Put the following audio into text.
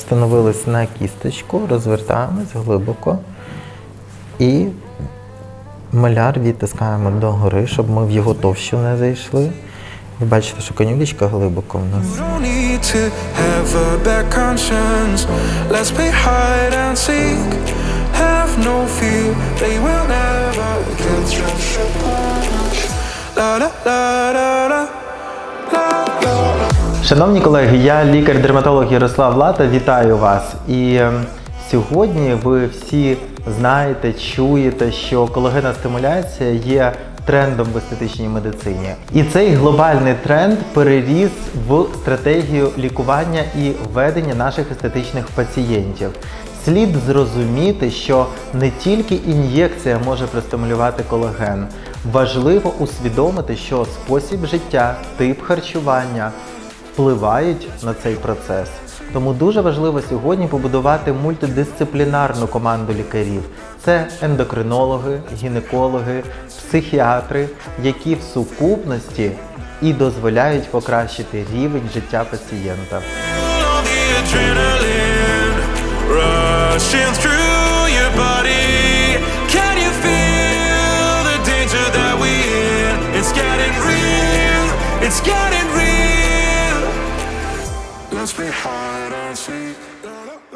Встановились на кісточку, розвертаємось глибоко і маляр відтискаємо догори, щоб ми в його товщу не зайшли. Ви бачите, що конюлечка глибоко в нас. Don't Шановні колеги, я лікар-дерматолог Ярослав Лата. Вітаю вас. І ем, сьогодні ви всі знаєте, чуєте, що колагена стимуляція є трендом в естетичній медицині. І цей глобальний тренд переріс в стратегію лікування і введення наших естетичних пацієнтів. Слід зрозуміти, що не тільки ін'єкція може простимулювати колаген. Важливо усвідомити, що спосіб життя, тип харчування впливають на цей процес. Тому дуже важливо сьогодні побудувати мультидисциплінарну команду лікарів. Це ендокринологи, гінекологи, психіатри, які в сукупності і дозволяють покращити рівень життя пацієнта. dance me hide and seek.